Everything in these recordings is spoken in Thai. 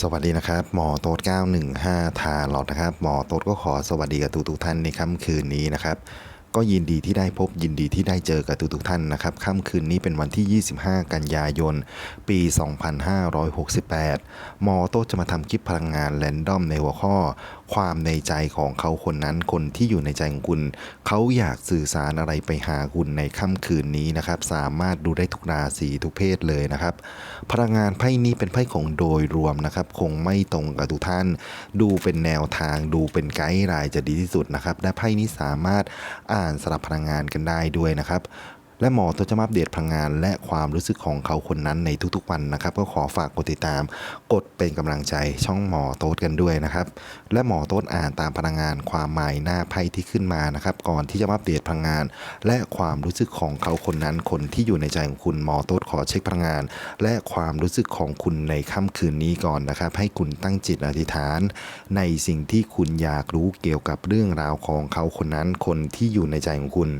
สวัสดีนะครับหมอโต๊ด915 ทาหลอดนะครับหมอโต๊ดก็ขอสวัสดีกับทุกทุกๆท่านในค่ำคืนนี้นะครับก็ยินดีที่ได้พบยินดีที่ได้เจอกับทุกทุกๆท่านนะครับค่ำคืนนี้เป็นวันที่ 25 กันยายน ปี 2568 หมอโต๊ดจะมาทำคลิปพลังงานแรนดอมในหัวข้อ ความในใจของเขาคนนั้นคนที่อยู่ในใจของคุณ เขาอยากสื่อสารอะไรไปหาคุณในค่ำคืนนี้นะครับ สามารถดูได้ทุกราศีทุกเพศเลยนะครับ พลังงานไพ่นี้เป็นไพ่ของโดยรวมนะครับ คงไม่ตรงกับทุกท่าน ดูเป็นแนวทางดูเป็นไกด์ไลน์จะดีที่สุดนะครับและไพ่นี้สามารถอ่านสลับพลังงานกันได้ด้วยนะครับ และหมอตัวจะมาอัปเดตพลังงาน และความรู้สึกของเขาคนนั้นในทุกๆวันนะครับ ก็ขอฝากกดติดตาม กดเป็นกำลังใจช่องหมอโต๊ดกันด้วยนะครับ และหมอโต๊ดอ่านตามพลังงานความหมายหน้าไพ่ที่ขึ้นมานะครับ ก่อนที่จะมาอัปเดตพลังงาน และความรู้สึกของเขาคนนั้น คนที่อยู่ในใจของคุณหมอโต๊ดขอเช็คพลังงาน และความรู้สึกของคุณในค่ำคืนนี้ก่อนนะครับ ให้คุณตั้งจิตอธิษฐาน ในสิ่งที่คุณอยากรู้เกี่ยวกับเรื่องราวของเขาคนนั้น คนที่อยู่ในใจของคุณ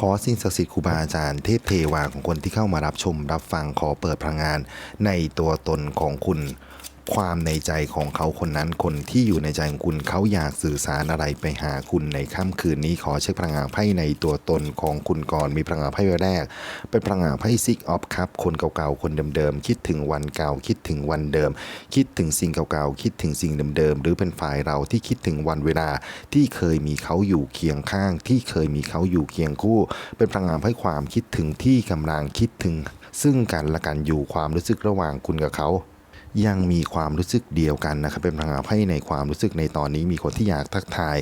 ขอสิ่งศักดิ์สิทธิ์ครูบาอาจารย์เทพเทวาของคนที่เข้ามารับชมรับฟังขอเปิดพลังงานในตัวตนของคุณ ความในใจของเขาคนนั้นคนที่อยู่ในใจของคุณเขาอยากสื่อสารอะไรไปหาคุณในค่ำคืนนี้ขอเช็คพลังงานไพ่ในตัวตนของคุณก่อนมีพลังงานไพ่ใบแรก เป็นพลังงานไพ่ซิกออฟครับคนเก่าๆคนเดิมๆคิดถึงวันเก่าคิดถึงวันเดิม คิดถึงสิ่งเก่าๆคิดถึงสิ่งเดิมๆหรือเป็นฝ่ายเราที่คิดถึงวันเวลาที่เคยมีเขาอยู่เคียงข้าง ที่เคยมีเขาอยู่เคียงคู่ เป็นพลังงานไพ่ความคิดถึงที่กำลังคิดถึงซึ่งกันและกันอยู่ความรู้สึกระหว่างคุณกับเขา ยังมีความรู้สึกเดียวกันนะครับเป็นพลังงานไพ่ในความรู้สึกในตอนนี้ มีคนที่อยากทักทาย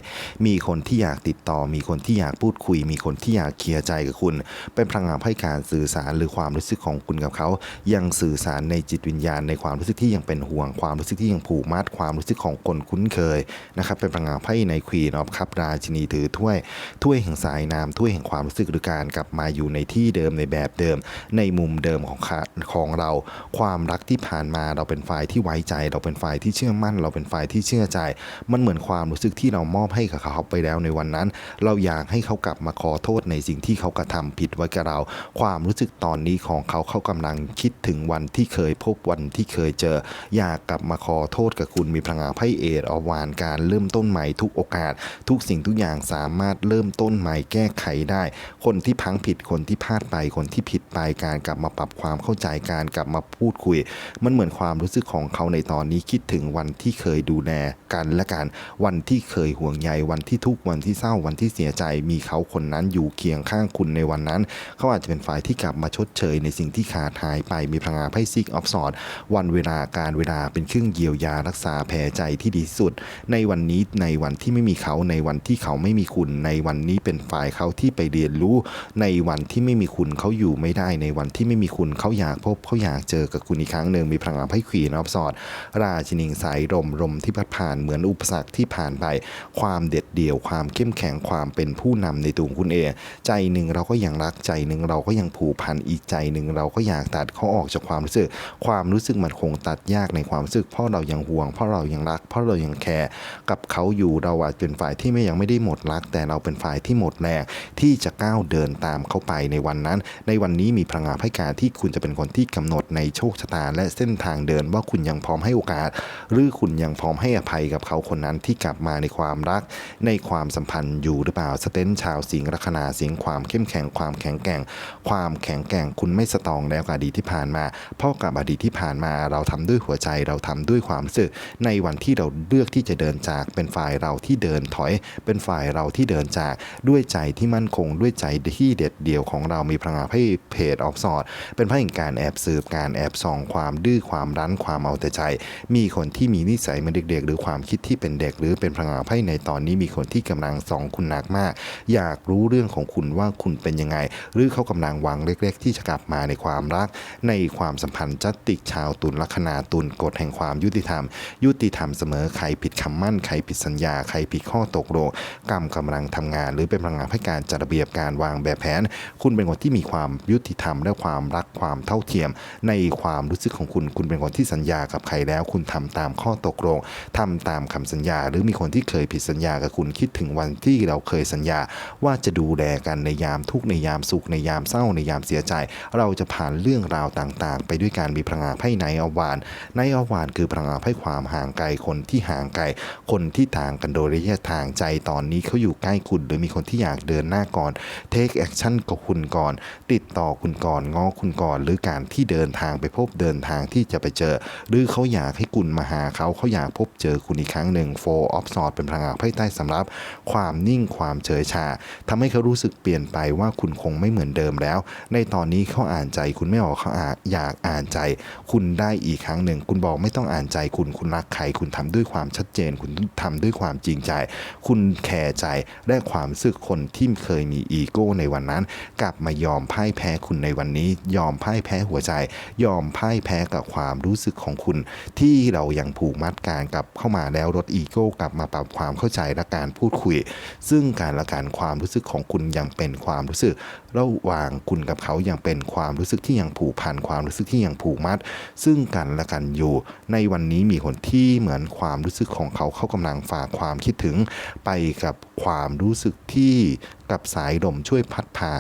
มีคนที่อยากติดต่อ มีคนที่อยากพูดคุย มีคนที่อยากเคลียร์ใจกับคุณ เป็นพลังงานไพ่การสื่อสารหรือความรู้สึกของคุณกับเขา ยังสื่อสารในจิตวิญญาณ ในความรู้สึกที่ยังเป็นห่วง ความรู้สึกที่ยังผูกมัด ความรู้สึกของคนคุ้นเคยนะครับเป็นพลังงานไพ่ในควีนออฟคัพราชินีถือถ้วยถ้วยแห่งสายน้ำถ้วยแห่งความรู้สึกหรือการกลับมาอยู่ในที่เดิมในแบบเดิม ในมุมเดิมของขาของเรา ความรักที่ผ่านมาเราเป็นฝ่ายที่ไว้ใจ เราเป็นฝ่ายที่เชื่อมั่น เราเป็นฝ่ายที่เชื่อใจ มันเหมือนความรู้สึกที่เรามอบให้กับเขาไปแล้วในวันนั้น เราอยากให้เขากลับมาขอโทษในสิ่งที่เขากระทำผิดไว้กับเรา ความรู้สึกตอนนี้ของเขาเขากำลังคิดถึงวันที่เคยพบวันที่เคยเจอ อยากกลับมาขอโทษกับคุณมีพลังงานไพ่เอดอวานการเริ่มต้นใหม่ทุกโอกาส ทุกสิ่งทุกอย่างสามารถเริ่มต้นใหม่แก้ไขได้ คนที่พังผิดคนที่พลาดไปคนที่ผิดไปการกลับมาปรับความเข้าใจการกลับมาพูดคุย มันเหมือนความรู้สึกของเขาในตอนนี้คิดถึงวันที่เคยดูแลกันและกัน วันที่เคยห่วงใยวันที่ทุกวันที่เศร้าวันที่เสียใจ มีเขาคนนั้นอยู่เคียงข้างคุณในวันนั้น เขาอาจจะเป็นฝ่ายที่กลับมาชดเชยในสิ่งที่ขาดหายไปมีพลังงานไพ่ซิกออฟสอดวันเวลาการเวลาเป็นเครื่องเยียวยารักษาแผลใจที่ดีที่สุด ในวันนี้ในวันที่ไม่มีเขาในวันที่เขาไม่มีคุณ ในวันนี้เป็นฝ่ายเขาที่ไปเรียนรู้ ในวันที่ไม่มีคุณเขาอยู่ไม่ได้ในวันที่ไม่มีคุณเขาอยากพบเขาอยากเจอกับคุณอีกครั้งหนึ่งมีพลังงานไพ่ควีนออฟสอด ราชินีสายลมลมที่พัดผ่านเหมือนอุปสรรคที่ผ่านไป ความเด็ดเดี่ยวความเข้มแข็งความเป็นผู้นำในตัวของคุณเอง ใจหนึ่งเราก็ยังรักใจหนึ่งเราก็ยังผูกพันอีกใจหนึ่งเราก็อยากตัดเขาออกจากความรู้สึก ความรู้สึกมันคงตัดยากในความรู้สึก เพราะเรายังห่วง เพราะเรายังรัก เพราะเรายังแคร์กับเขาอยู่เราอาจเป็นฝ่ายที่ไม่ยังไม่ได้หมดรัก แต่เราเป็นฝ่ายที่หมดแรงที่จะก้าวเดินตามเขาไปในวันนั้น ในวันนี้มีพลังงานให้การที่คุณจะเป็นคนที่กำหนดในโชคชะตาและเส้นทางเดินว่าคุณยังพร้อมให้โอกาส หรือคุณยังพร้อมให้อภัยกับเขาคนนั้นที่กลับมาในความรัก ในความสัมพันธ์อยู่หรือเปล่าสเตนชาวสิงห์ลัคนาสิงห์ความเข้มแข็งความแข็งแกร่ง ความแข็งแกร่งคุณไม่สตองแล้วกับอดีตที่ผ่านมา เพราะกับอดีตที่ผ่านมาเราทำด้วยหัวใจเราทำด้วยความรู้สึกในวันที่เราเลือกที่จะเดินจากเป็นฝ่ายเราที่เดินถอย เป็นฝ่ายเราที่เดินจากด้วยใจที่มั่นคงด้วยใจที่เด็ดเดี่ยวของเรามีพลังงานให้เพจออฟสอดเป็นพระแห่งการแอบสืบการแอบส่องความดื้อความรั้นความเอาแต่ใจ มีคนที่มีนิสัยเหมือนเด็ก ๆ หรือความคิดที่เป็นเด็ก หรือเป็นพลังงานไพ่ในตอนนี้มีคนที่กำลังส่องคุณหนักมาก อยากรู้เรื่องของคุณว่าคุณเป็นยังไง หรือเขากำลังวางเล็ก ๆ ที่จะกลับมาในความรัก ในความสัมพันธ์จัตติกชาวตุลลัคนาตุลกฎแห่งความยุติธรรม ยุติธรรมเสมอใครผิดคำมั่นใครผิดสัญญาใครผิดข้อตกลงกรรมกำลังทำงาน หรือเป็นพลังงานให้การจัดระเบียบการวางแบบแผน คุณเป็นคนที่มีความยุติธรรมและความรักความเท่าเทียม ในความรู้สึกของคุณคุณเป็นคนที่ที่สัญญากับใครแล้ว คุณทำตามข้อตกลงทำตามคำสัญญา หรือมีคนที่เคยผิดสัญญากับคุณคิดถึงวันที่เราเคยสัญญา ว่าจะดูแลกันในยามทุกในยามสุขในยามเศร้าในยามเสียใจ เราจะผ่านเรื่องราวต่างๆ ไปด้วยการมีพลังงานไพ่ในอวานในอวานคือพลังงานไพ่ความห่างไกลคนที่ห่างไกลคนที่ต่างกันโดยระยะทางใจตอนนี้เขาอยู่ใกล้คุณ หรือมีคนที่อยากเดินหน้าก่อน take action กับคุณก่อน ติดต่อคุณก่อนง้อคุณก่อน หรือการที่เดินทางไปพบเดินทางที่จะไปเจอหรือเขาอยากให้คุณมาหาเขาเขาอยากพบเจอคุณอีกครั้งหนึ่ง four of swords เป็นพลังงานไพ่ใต้สำรับ ความนิ่งความเฉยชาทำให้เขารู้สึกเปลี่ยนไปว่าคุณคงไม่เหมือนเดิมแล้ว ในตอนนี้เขาอ่านใจคุณไม่ออกเขาอาอยากอ่านใจ คุณได้อีกครั้งหนึ่ง คุณบอกไม่ต้องอ่านใจคุณคุณรักใครคุณทำด้วยความชัดเจน คุณทำด้วยความจริงใจ คุณแคร์ใจและความสึกคนที่เคยมีอีโก้ในวันนั้น กลับมายอมพ่ายแพ้คุณในวันนี้ ยอมพ่ายแพ้หัวใจ ยอมพ่ายแพ้กับความรู้สึกของคุณ ที่เรายังผูกมัดการกลับเข้ามาแล้วลดอีโก้กลับมาปรับความเข้าใจและการพูดคุย ซึ่งการละการความรู้สึกของคุณยังเป็นความรู้สึก ระหว่างคุณกับเขายังเป็นความรู้สึกที่ยังผูกพันความรู้สึกที่ยังผูกมัด ซึ่งกันและกันอยู่ ในวันนี้มีคนที่เหมือนความรู้สึกของเขาเขากำลังฝากความคิดถึง ไปกับความรู้สึกที่กับสายลมช่วยพัดพา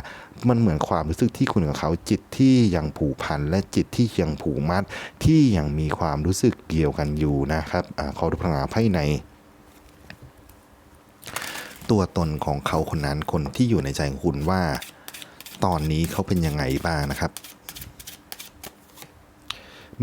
มันเหมือนความรู้สึกที่คุณกับเขา จิตที่ยังผูกพันและจิตที่ยังผูกมัด ที่ยังมีความรู้สึกเกี่ยวกันอยู่นะครับอขอดูพลังงานไพ่ในตัวตนของเขาคนนั้นคนที่อยู่ในใจของคุณว่า ตอนนี้เขาเป็นยังไงบ้างนะครับ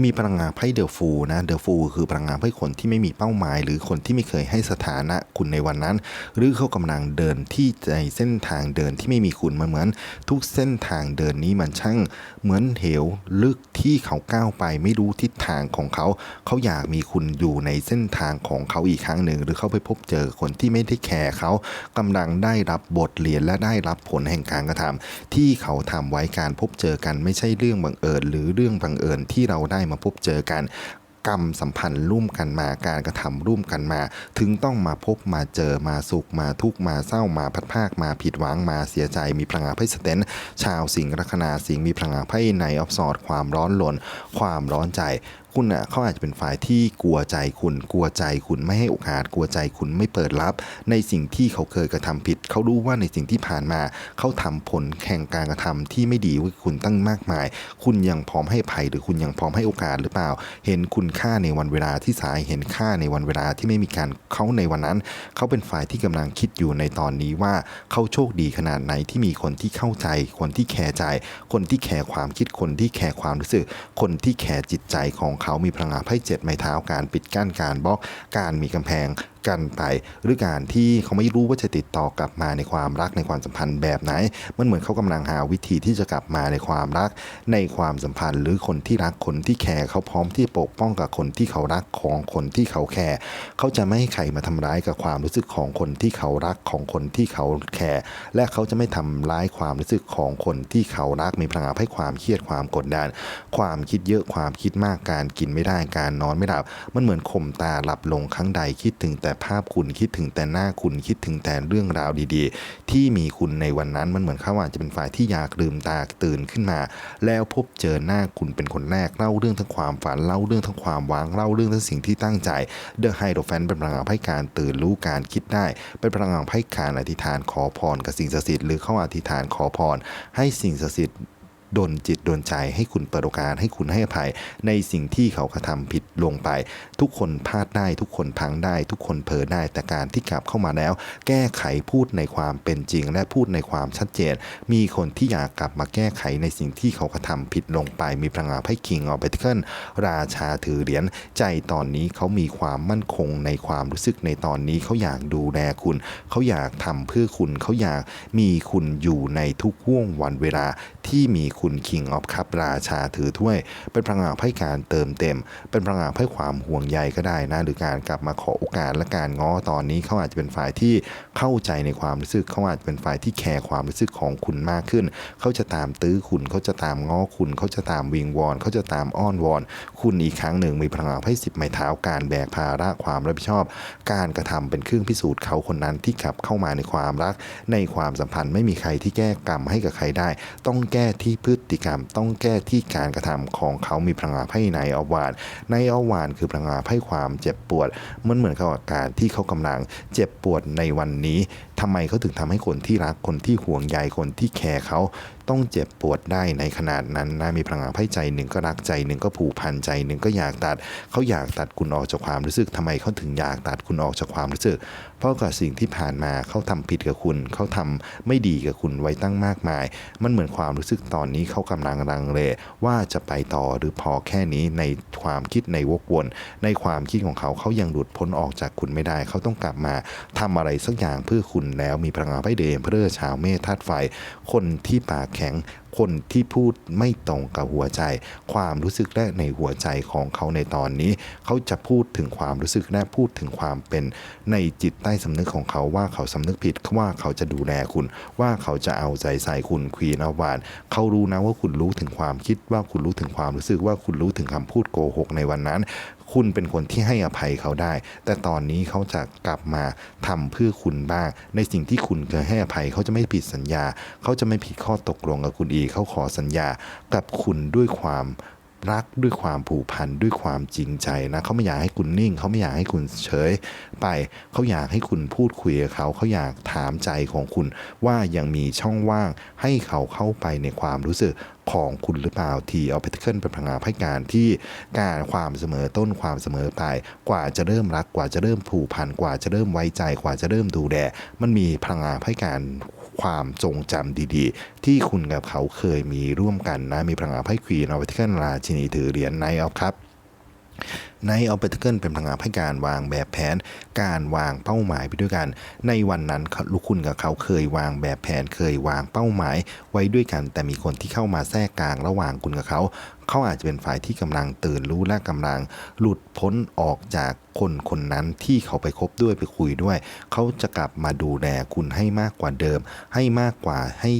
มีพลังงานไพ่เดอะฟูนะเดอะฟูคือพลังงานไพ่คนที่ไม่มีเป้าหมาย หรือคนที่ไม่เคยให้สถานะคุณในวันนั้น หรือเขากำลังเดินที่ในเส้นทางเดินที่ไม่มีคุณมันเหมือน ทุกเส้นทางเดินนี้มันช่างเหมือนเหวลึกที่เขาก้าวไป ไม่รู้ทิศทางของเขา เขาอยากมีคุณอยู่ในเส้นทางของเขาอีกครั้งหนึ่ง หรือเขาไปพบเจอคนที่ไม่ได้แคร์เขากำลังได้รับบทเรียนและได้รับผลแห่งการกระทำที่เขาทำไว้การพบเจอกันไม่ใช่เรื่องบังเอิญหรือเรื่องบังเอิญที่เราได้มาพบเจอกันกรรมสัมพันธ์ร่วมกันมาการกระทำร่วมกันมา ถึงต้องมาพบมาเจอมาสุขมาทุกข์มาเศร้ามาพัดภาคมาผิดหวังมาเสียใจมีพลังงานไพ่สเตนชาวสิงห์ลัคนาสิงห์มีพลังงานไพ่ในออฟสอดความร้อนลนความร้อนใจ คุณอะเขาอาจจะเป็นฝ่ายที่กลัวใจคุณ กลัวใจคุณไม่ให้โอกาส กลัวใจคุณไม่เปิดรับ ในสิ่งที่เขาเคยกระทำผิด เขารู้ว่าในสิ่งที่ผ่านมาเขาทำผลแข่งการกระทำที่ไม่ดีไว้คุณตั้งมากมาย คุณยังพร้อมให้ภัยหรือคุณยังพร้อมให้โอกาสหรือเปล่า เห็นคุณค่าในวันเวลาที่สายเห็นค่าในวันเวลาที่ไม่มีการเขาในวันนั้น เขาเป็นฝ่ายที่กำลังคิดอยู่ในตอนนี้ว่าเขาโชคดีขนาดไหนที่มีคนที่เข้าใจ คนที่แคร์ใจ คนที่แคร์ความคิดคนที่แคร์ความรู้สึก คนที่แคร์จิตใจของเขามีพลังงานไพ่เจ็ดไม้เท้าการปิดกั้นการบล็อกการมีกำแพง กันไป หรือการที่เขาไม่รู้ว่าจะติดต่อกลับมาในความรักในความสัมพันธ์แบบไหน มันเหมือนเขากำลังหาวิธีที่จะกลับมาในความรัก ในความสัมพันธ์ หรือคนที่รักคนที่แคร์เขาพร้อมที่ปกป้องกับคนที่เขารักของคนที่เขาแคร์เขาจะไม่ให้ใครมาทำร้ายกับความรู้สึกของคนที่เขารักของคนที่เขาแคร์และเขาจะไม่ทำร้ายความรู้สึกของคนที่เขารักมีพลังงานให้ความเครียดความกดดันความคิดเยอะความคิดมากการกินไม่ได้การนอนไม่หลับมันเหมือนข่มตาหลับลงครั้งใดคิดถึงแต่ภาพคุณคิดถึงแต่หน้าคุณคิดถึงแต่เรื่องราวดีๆ ที่มีคุณในวันนั้นมันเหมือนเขาอาจจะเป็นฝ่ายที่อยากลืมตาตื่นขึ้นมา แล้วพบเจอหน้าคุณเป็นคนแรกเล่าเรื่องทั้งความฝันเล่าเรื่องทั้งความหวางเล่าเรื่องทั้งสิ่งที่ตั้งใจเดอะไฮโดรแฟนเป็นพลังงานให้การตื่นรู้การคิดได้ เป็นพลังงานให้การอธิษฐานขอพรกับสิ่งศักดิ์สิทธิ์หรือเข้าอธิษฐานขอพรให้สิ่งศักดิ์สิทธิ์ ดนจิตดนใจให้คุณเปิดโอกาสให้คุณให้อภัย ในสิ่งที่เขากระทำผิดลงไป ทุกคนพลาดได้ทุกคนพังได้ ทุกคนเผลอได้แต่การที่กลับเข้ามาแล้ว แก้ไขพูดในความเป็นจริง และพูดในความชัดเจน มีคนที่อยากกลับมาแก้ไขในสิ่งที่เขากระทำผิดลงไป มีพลังงานให้คิงออเบตเคิลราชาถือเหรียญใจตอนนี้เขามีความมั่นคงในความรู้สึกในตอนนี้เขาอยากดูแลคุณ เขาอยากทำเพื่อคุณเขาอยากมีคุณอยู่ในทุกห่วงวันเวลาที่มีคุณ King of Cup ราชาถือถ้วย เป็นพลังงานให้การเติมเต็ม เป็นพลังงานให้ความห่วงใยก็ได้นะ หรือการกลับมาขอโอกาสและการง้อตอนนี้เขาอาจจะเป็นฝ่ายที่เข้าใจในความรู้สึกเขาอาจจะเป็นฝ่ายที่แคร์ความรู้สึกของคุณมากขึ้น เขาจะตามตื้อคุณเขาจะตามง้อคุณเขาจะตามวิงวอนเขาจะตามอ้อนวอน คุณอีกครั้งหนึ่งมีพลังงานให้สิบไม้เท้าการแบกภาระความรับผิดชอบ การกระทำเป็นเครื่องพิสูจน์เขาคนนั้นที่กลับเข้ามาในความรัก ในความสัมพันธ์ไม่มีใครที่แก้กรรมให้กับใครได้ ต้องแก้ที่เพื่อติกรรมต้องแก้ที่การกระทำของเขามีพลังงานไพ่ในอวานในอวานคือพลังงานไพ่ความเจ็บปวด มันเหมือนกับอาการที่เขากำลังเจ็บปวดในวันนี้ ทำไมเขาถึงทำให้คนที่รักคนที่ห่วงใยคนที่แคร์เขาต้องเจ็บปวดได้ในขนาดนั้นนะมีพลังงานไพ่ใจหนึ่งก็รักใจหนึ่งก็ผูกพันใจหนึ่งก็อยากตัดเขาอยากตัดคุณออกจากความรู้สึกทำไมเขาถึงอยากตัดคุณออกจากความรู้สึก เพราะกับสิ่งที่ผ่านมาเขาทำผิดกับคุณเขาทำไม่ดีกับคุณไว้ตั้งมากมาย มันเหมือนความรู้สึกตอนนี้เขากำลังรังเลว่าจะไปต่อหรือพอแค่นี้ในความคิดในวกวน ในความคิดของเขาเขายังหลุดพ้นออกจากคุณไม่ได้ เขาต้องกลับมาทำอะไรสักอย่างเพื่อคุณแล้วมีพลังงานไพ่เดมเพื่อชาวเมษธาตุไฟ คนที่ปากแข็งคนที่พูดไม่ตรงกับหัวใจ ความรู้สึกและในหัวใจของเขาในตอนนี้ เขาจะพูดถึงความรู้สึกและพูดถึงความเป็นในจิตใต้สำนึกของเขาว่าเขาสำนึกผิดว่าเขาจะดูแลคุณ ว่าเขาจะเอาใจใส่คุณควีนอวานเขารู้นะว่าคุณรู้ถึงความคิดว่าคุณรู้ถึงความรู้สึกว่าคุณรู้ถึงคำพูดโกหกในวันนั้น คุณเป็นคนที่ให้อภัยเขาได้ แต่ตอนนี้เขาจะกลับมาทำเพื่อคุณบ้าง ในสิ่งที่คุณเคยให้อภัยเขาจะไม่ผิดสัญญา เขาจะไม่ผิดข้อตกลงกับคุณอีกเขาขอสัญญากับคุณด้วยความ รักด้วยความผูกพันด้วยความจริงใจนะเขาไม่อยากให้คุณนิ่ง เขาไม่อยากให้คุณเฉย ไปเขาอยากให้คุณพูดคุยกับเขาเขาอยากถามใจของคุณว่ายังมีช่องว่างให้เขาเข้าไปในความรู้สึกของคุณหรือเปล่าทีเอาไปเทิลเป็นพลังงานให้การที่การความเสมอต้นความเสมอปลายกว่าจะเริ่มรักกว่าจะเริ่มผูกพันกว่าจะเริ่มไว้ใจกว่าจะเริ่มดูแลมันมีพลังงานให้การ ความทรงจำดีๆ ที่คุณกับเขาเคยมีร่วมกันนะมีพลังอานไพควีนเอาไปเทิลราชินีถือเหรียญไนออฟครับ ในออ p เ c เกิลเป็นพลังงานให้การวางแบบแผน การวางเป้าหมายไปด้วยกัน ในวันนั้นลูกคุณกับเขาเคยวางแบบแผนเคยวางเป้าหมาย ไว้ด้วยกัน แต่มีคนที่เข้ามาแทรกกลางระหว่างคุณกับเขาเขาอาจจะเป็นฝ่ายที่กำลังตื่นรู้และกำลัง หลุดพ้นออกจากคนคนนั้นที่เขาไปคบด้วยไปคุยด้วย เขาจะกลับมาดูแลคุณให้มากกว่าเดิม ให้มากกว่าให้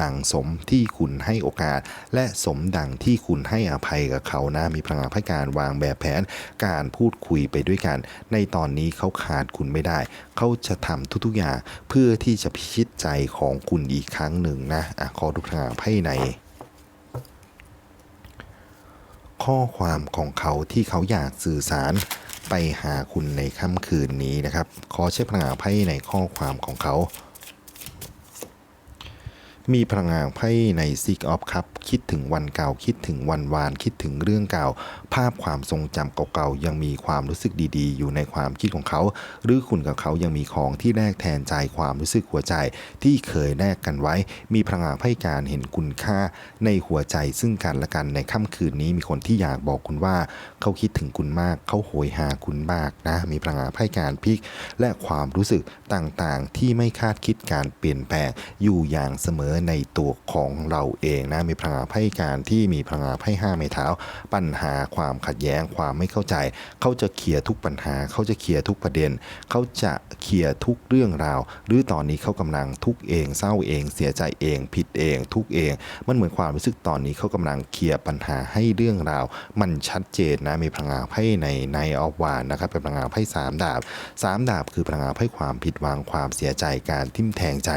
ดังสมที่คุณให้โอกาส และสมดังที่คุณให้อภัยกับเขานะ มีพลังงานให้การวางแบบแผน การพูดคุยไปด้วยกัน ในตอนนี้เขาขาดคุณไม่ได้ เขาจะทำทุกๆอย่าง เพื่อที่จะพิชิตใจของคุณอีกครั้งหนึ่งนะอะขอดูพลังงานไพ่ในข้อความของเขาที่เขาอยากสื่อสารไปหาคุณในค่ำคืนนี้นะครับ ขอใช้พลังงานไพ่ในข้อความของเขา มีพลังงานไพ่ในซิกออฟครับ คิดถึงวันเก่า คิดถึงวันวาน คิดถึงเรื่องเก่าภาพความทรงจำเก่าๆ ยังมีความรู้สึกดีๆ อยู่ในความคิดของเขา หรือคุณกับเขายังมีของที่แลกแทนใจความรู้สึกหัวใจที่เคยแลกกันไว้ มีพลังงานไพ่การเห็นคุณค่าในหัวใจซึ่งกันและกันในค่ำคืนนี้มีคนที่อยากบอกคุณว่า เขาคิดถึงคุณมาก เขาโหยหาคุณมากนะ มีพลังงานไพ่การพลิก และความรู้สึกต่างๆ ที่ไม่คาดคิดการเปลี่ยนแปลงอยู่อย่างเสมอในตัวของเราเองนะมีพลังงานไพ่การที่มีพลังงานไพ่ห้าไม้เท้า ปัญหาความขัดแย้งความไม่เข้าใจ เขาจะเคลียร์ทุกปัญหา เขาจะเคลียร์ทุกประเด็น เขาจะเคลียร์ทุกเรื่องราว หรือตอนนี้เขากำลังทุกเอง เศร้าเอง เสียใจเอง ผิดเอง ทุกเอง มันเหมือนความรู้สึกตอนนี้เขากำลังเคลียร์ปัญหาให้เรื่องราว มันชัดเจนนะมีพลังงานไพ่ในในออฟวานนะครับเป็นพลังงานไพ่สามดาบสามดาบคือพลังงานไพ่ความผิดหวังความเสียใจการทิ่มแทงใจ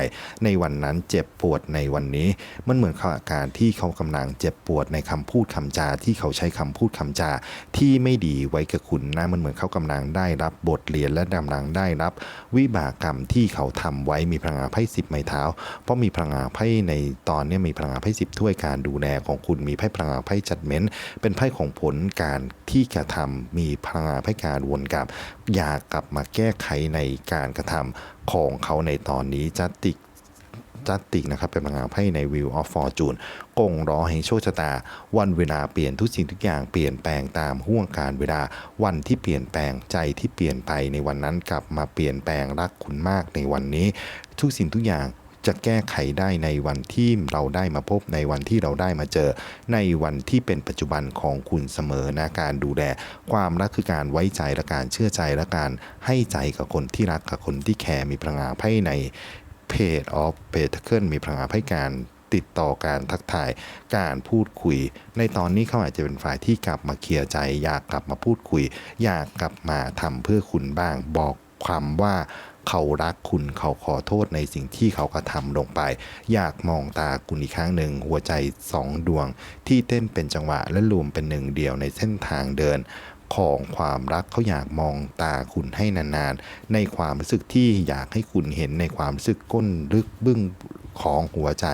ในวันนั้นเจ็บปวดในวันนี้ มันเหมือนอาการที่เขากำลังเจ็บปวดในคำพูดคำจาที่เขาใช้คำพูดคำจาที่ไม่ดีไว้กับคุณนะมันเหมือนเขากำลังได้รับบทเรียนและกำลังได้รับ วิบากกรรมที่เขาทำไว้มีพลังงานไพ่สิบไม้เท้า เพราะมีพลังงานไพ่ในตอนนี้มีพลังงานไพ่สิบถ้วยการดูแลของคุณมีไพ่พลังงานไพ่จัดเม้นเป็นไพ่ของผลการที่กระทำมีพลังงานไพ่การวนกลับ อยากกลับมาแก้ไขในการกระทำของเขาในตอนนี้จัตติก จัตติกนะครับเป็นพลังงานไพ่ใน Wheel of Fortune กงล้อแห่งโชคชะตา วันเวลาเปลี่ยนทุกสิ่งทุกอย่างเปลี่ยนแปลงตามห่วงการเวลาวันที่เปลี่ยนแปลงใจที่เปลี่ยนไปในวันนั้นกลับมาเปลี่ยนแปลงรักคุณมากในวันนี้ ทุกสิ่งทุกอย่างจะแก้ไขได้ในวันที่เราได้มาพบในวันที่เราได้มาเจอ ในวันที่เป็นปัจจุบันของคุณเสมอนะการดูแล ความรักคือการไว้ใจและการเชื่อใจและการให้ใจกับคนที่รักกับคนที่แคร์มีพลังงานไพ่ใน เพจออฟเ t เคิลมีพลังงานให้การติดต่อการทักทายการพูดคุย ในตอนนี้เขาอาจจะเป็นฝ่ายที่กลับมาเคลียร์ใจ อยากกลับมาพูดคุย อยากกลับมาทำเพื่อคุณบ้าง บอกความว่าเขารักคุณเขาขอโทษในสิ่งที่เขากระทำลงไป อยากมองตาคุณอีกครั้งหนึ่ง หัวใจสองดวง ที่เต้นเป็นจังหวะและรวมเป็นหนึ่งเดียวในเส้นทางเดิน ของความรักเขาอยากมองตาคุณให้นานๆ ในความรู้สึกที่อยากให้คุณเห็นในความรู้สึกก้นลึกบึ้งของหัวใจ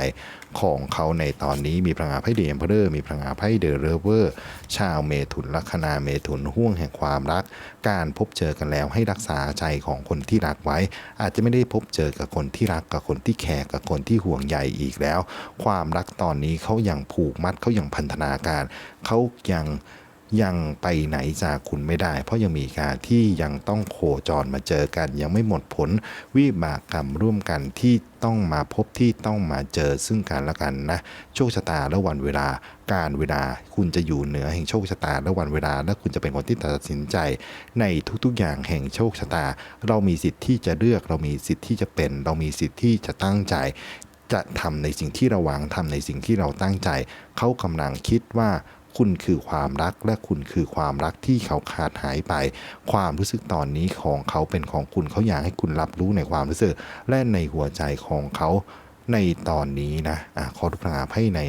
ของเขาในตอนนี้มีพลังงานไพ่เดมเพอร์มีพลังงานไพ่เดอะเรเวอร์ชาวเมถุนลัคนาเมถุนห่วงแห่งความรัก การพบเจอกันแล้วให้รักษาใจของคนที่รักไว้ อาจจะไม่ได้พบเจอกับคนที่รักกับคนที่แคร์กับคนที่ห่วงใยอีกแล้ว ความรักตอนนี้เขายังผูกมัดเขายังพันธนาการเขายัง ยังไปไหนจากคุณไม่ได้ เพราะยังมีการที่ยังต้องโคจรมาเจอกัน ยังไม่หมดผลวิบากกรรมร่วมกันที่ต้องมาพบที่ต้องมาเจอซึ่งกันและกันนะ โชคชะตาและวันเวลาการเวลาคุณจะอยู่เหนือแห่งโชคชะตาและวันเวลา และคุณจะเป็นคนที่ตัดสินใจ ในทุกๆอย่างแห่งโชคชะตา เรามีสิทธิ์ที่จะเลือกเรามีสิทธิ์ที่จะเป็น เรามีสิทธิ์ที่จะตั้งใจ จะทำในสิ่งที่เราหวังทำในสิ่งที่เราตั้งใจ เขากำลังคิดว่า คุณคือความรักและคุณคือความรักที่เขาขาดหายไป ความรู้สึกตอนนี้ของเขาเป็นของคุณเขาอยากให้คุณรับรู้ในความรู้สึก และในหัวใจของเขาในตอนนี้นะอะขอทุกพลังงานให้ใน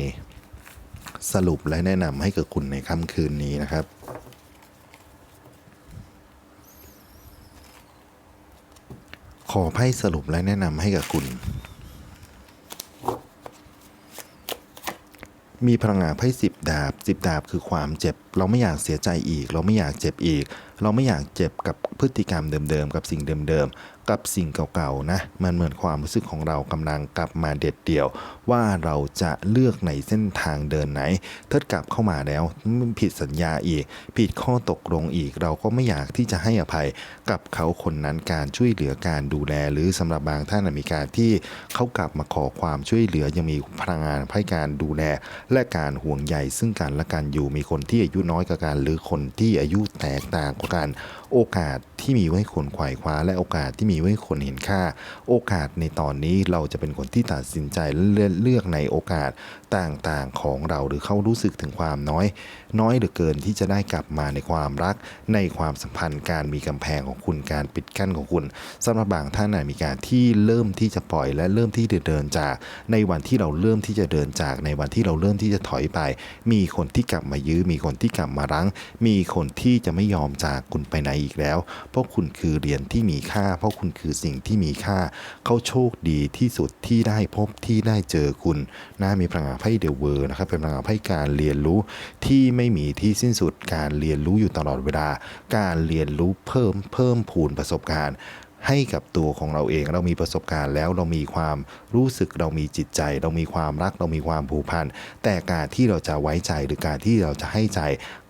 สรุปและแนะนำให้กับคุณในค่ำคืนนี้นะครับขอไพ่สรุปและแนะนำให้กับคุณ มีพลังงานไพ่สิบดาบสิบดาบคือความเจ็บ เราไม่อยากเสียใจอีก เราไม่อยากเจ็บอีก เราไม่อยากเจ็บกับพฤติกรรมเดิมๆ กับสิ่งเดิมๆ กับสิ่งเก่าๆนะมันเหมือนความรู้สึกของเรากำลังกลับมาเด็ดเดี่ยว ว่าเราจะเลือกในเส้นทางเดินไหนถ้ากลับเข้ามาแล้วผิดสัญญาอีก ผิดข้อตกลงอีก เราก็ไม่อยากที่จะให้อภัยกับเขาคนนั้นการช่วยเหลือการดูแล หรือสำหรับบางท่านมีการที่เขากลับมาขอความช่วยเหลือยังมีพลังงานให้การดูแล และการห่วงใยซึ่งกันและกันอยู่มีคนที่อายุน้อยกว่ากัน หรือคนที่อายุแตกต่างกว่ากัน โอกาส ที่มีไว้คนขวายคว้า และโอกาสที่มีไว้คนเห็นค่า โอกาสในตอนนี้เราจะเป็นคนที่ตัดสินใจเลือกในโอกาสต่างๆของเราหรือเขารู้สึกถึงความน้อย น้อยเหลือเกินที่จะได้กลับมาในความรัก ในความสัมพันธ์การมีกำแพงของคุณการปิดกั้นของคุณสำหรับบางท่านมีการที่เริ่มที่จะปล่อยและเริ่มที่จะเดินจาก ในวันที่เราเริ่มที่จะเดินจาก ในวันที่เราเริ่มที่จะถอยไป มีคนที่กลับมายื้อ มีคนที่กลับมารั้ง มีคนที่จะไม่ยอมจากคุณไปไหนอีกแล้ว เพราะคุณคือเหรียญที่มีค่า เพราะคุณคือสิ่งที่มีค่า เขาโชคดีที่สุดที่ได้พบที่ได้เจอคุณนะมีพลังงานไพ่เดอะเวอร์นะครับเป็นพลังงานไพ่การเรียนรู้ที่ไม่มีที่สิ้นสุดการเรียนรู้อยู่ตลอดเวลา การเรียนรู้เพิ่มเพิ่มพูนประสบการณ์ให้กับตัวของเราเองเรามีประสบการณ์แล้วเรามีความรู้สึกเรามีจิตใจ เรามีความรักเรามีความผูกพันแต่การที่เราจะไว้ใจหรือการที่เราจะให้ใจ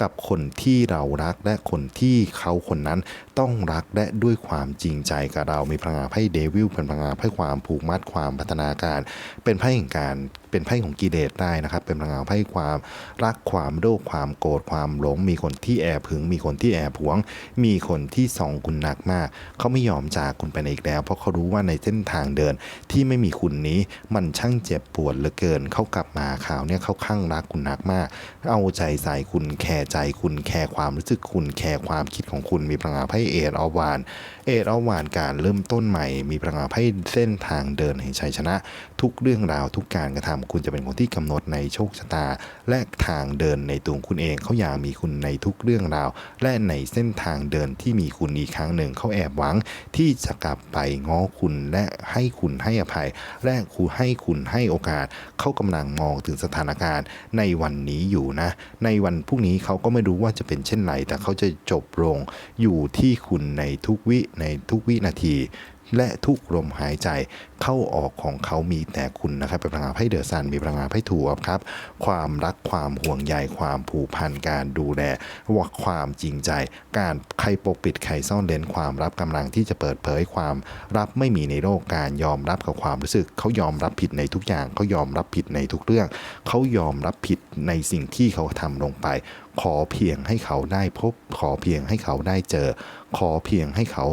กับคนที่เรารักและคนที่เขาคนนั้นต้องรักและด้วยความจริงใจกับเรามีพลังงานไพ่เดวิลเป็นพลังงานไพ่ความผูกมัดความพัฒนาการ เป็นไพ่แห่งการเป็นไพ่ของกิเลสได้นะครับ เป็นพลังงานไพ่ความรักความโลภความโกรธความหลง มีคนที่แอบหึง มีคนที่แอบหวง มีคนที่ส่องคุณหนักมาก เขาไม่ยอมจากคุณไปไหนอีกแล้ว เพราะเขารู้ว่าในเส้นทางเดินที่ไม่มีคุณนี้มันช่างเจ็บปวดเหลือเกิน เขากลับมาข่าวเนี่ยเขาข้างรักคุณหนักมาก เอาใจใส่คุณแคร์ใจคุณแคร์ความรู้สึกคุณแคร์ความคิดของคุณมีพลังงานไพ่เอทออวานเอทออวานการเริ่มต้นใหม่ มีพลังงานไพ่เส้นทางเดินแห่งชัยชนะ ทุกเรื่องราวทุกการกระทำคุณจะเป็นคนที่กำหนดในโชคชะตา และทางเดินในตัวคุณเองเขาอยากมีคุณในทุกเรื่องราว และในเส้นทางเดินที่มีคุณอีกครั้งหนึ่งเขาแอบหวัง ที่จะกลับไปง้อคุณและให้คุณให้อภัย และคุณให้คุณให้โอกาสเขากำลังมองถึงสถานการณ์ ในวันนี้อยู่นะ ในวันพรุ่งนี้เขาก็ไม่รู้ว่าจะเป็นเช่นไรแต่เขาจะจบลงอยู่ที่คุณในทุกวิในทุกวินาที และทุกลมหายใจเข้าออกของเขามีแต่คุณนะครับเป็นพลังงานไพ่เดือดซันมีพลังงานไพ่ถูกครับความรักความห่วงใยความผูกพันการดูแลว่าความจริงใจ การใครปกปิดใครซ่อนเลนความรับกำลังที่จะเปิดเผยความรับไม่มีในโลกการยอมรับกับความรู้สึก เขายอมรับผิดในทุกอย่างเขายอมรับผิดในทุกเรื่อง เขายอมรับผิดในสิ่งที่เขาทำลงไป ขอเพียงให้เขาได้พบ ขอเพียงให้เขาได้เจอ ขอเพียงให้เขา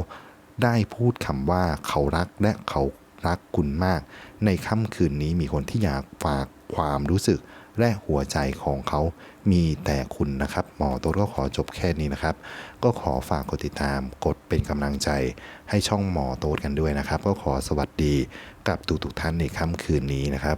ได้พูดคำว่าเขารักและเขารักคุณมาก ในค่ำคืนนี้มีคนที่อยากฝากความรู้สึกและหัวใจของเขามีแต่คุณนะครับ หมอโต๊ดก็ขอจบแค่นี้นะครับ ก็ขอฝากกดติดตาม กดเป็นกำลังใจ ให้ช่องหมอโต๊ดกันด้วยนะครับ ก็ขอสวัสดีกับทุกๆท่านในค่ำคืนนี้นะครับ